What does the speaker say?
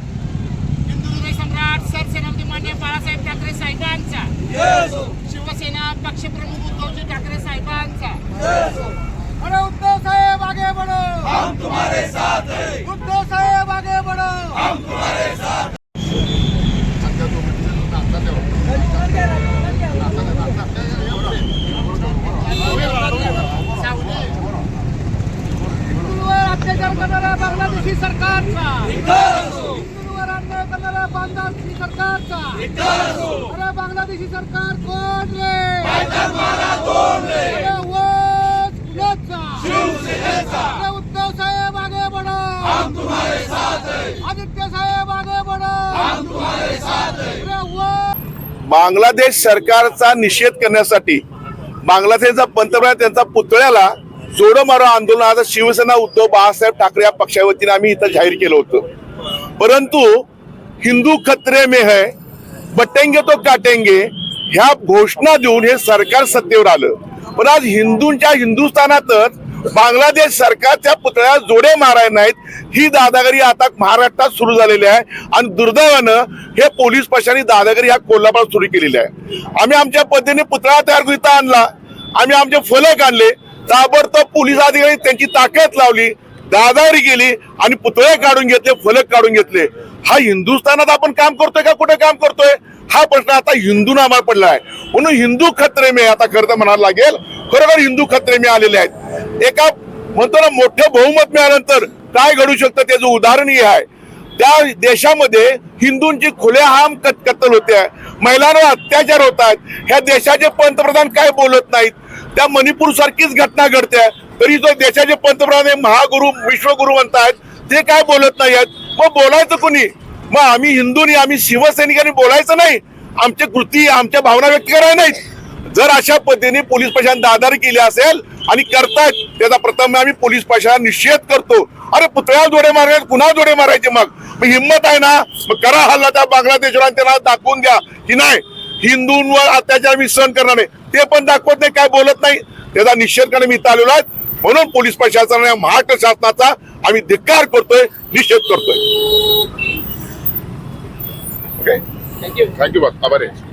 हिंदुत्व सम्राट सरसेनापती मान्य बाळासाहेब ठाकरे साहेबांचा. शिवसेना पक्षप्रमुख उद्धवजी ठाकरे साहेबांचा. उद्धव साहेब आगे बढ़ो हम तुम्हारे साथ हैं उद्धव साहेब आगे बढ़ो हिंदूंवर अत्याचार करणाऱ्या बांगलादेशी सरकारचा. हिंदूंवर अन्याय करणाऱ्या बांगलादेशी सरकारचा. अरे बांगलादेशी सरकार कोण रे? अरे वोट कुणाचा? अरे उद्धव साहेब आगे बढ़ो. आदित्य साहेब आगे बढ़ो. अरे वोट बांगलादेश सरकारचा निषेध करण्यासाठी बांगलादेशचा पंतप्रधान त्यांचा पुतळ्याला जोडो मारो आंदोलन. आता शिवसेना उद्धव बाळासाहेब ठाकरे या पक्षाच्या वतीने आम्ही इथं जाहीर केलं होतं. परंतु हिंदू खत्रे में है बटेंगे तो काटेंगे ह्या घोषणा देऊन हे सरकार सत्तेवर आलं. पण आज हिंदूंच्या हिंदुस्थानातच बांगलादेश सरकारच्या पुतळ्या जोडे माराय नाहीत. ही दादागिरी आता महाराष्ट्रात सुरू झालेली आहे. आणि दुर्दैवानं हे पोलीस पक्षाने दादागिरी ह्या कोल्हापुरात सुरू केलेली आहे. आम्ही आमच्या पद्धतीने पुतळा तयार करीता आणला. आम्ही आमचे फलक आणले. ताबडतोब पोलीस अधिकारी त्यांची ताकद लावली दादारी केली आणि पुतळे काढून घेतले फलक काढून घेतले. हा हिंदुस्थानात आपण काम करतोय का? कुठे काम करतोय? हा प्रश्न आता हिंदू नामा पडला आहे म्हणून हिंदू खत्रे मे आता खरं तर म्हणायला लागेल खरोखर हिंदू खत्रे मे आलेले आहेत. एका म्हणतो ना मोठं बहुमत मिळाल्यानंतर काय घडू शकतं त्याचं उदाहरण हे आहे. त्या देशामध्ये हिंदूंची खुलेआम कत्तल होते. महिलांवर अत्याचार होत आहेत. ह्या देशाचे पंतप्रधान काय बोलत नाहीत? त्या मणिपूर सारखीच घटना घडते. तरी जो देशाचे पंतप्रधान हे महागुरु विश्वगुरु म्हणतात ते काय बोलत नाही आहेत मग बोलायचं कोणी? मग आम्ही हिंदूनी आम्ही शिवसैनिकांनी बोलायचं नाही. आमच्या कृती आमच्या भावना व्यक्त करायला नाहीत. जर अशा पद्धतीने पोलीस प्रशासन दादारी केली असेल आणि करतायत त्याचा प्रथम आम्ही पोलीस प्रशासन निषेध करतो. अरे पुतळ्या जोडे मारायचे कुणा जोडे मारायचे मग? हिंमत आहे ना? मग करा हल्ला त्या बांगलादेशवर त्यांना दाखवून द्या. की नाही? हिंदूंवर अत्याचार मी सहन करणार नाही. ते पण दाखवत नाही काय बोलत नाही. त्याचा निषेध करणे मी इथं आलेलो आहे. म्हणून पोलीस प्रशासनाने महाराष्ट्र शासनाचा आम्ही धिक्कार करतोय निषेध करतोय. ओके थँक्यू थँक्यू आभार आहे.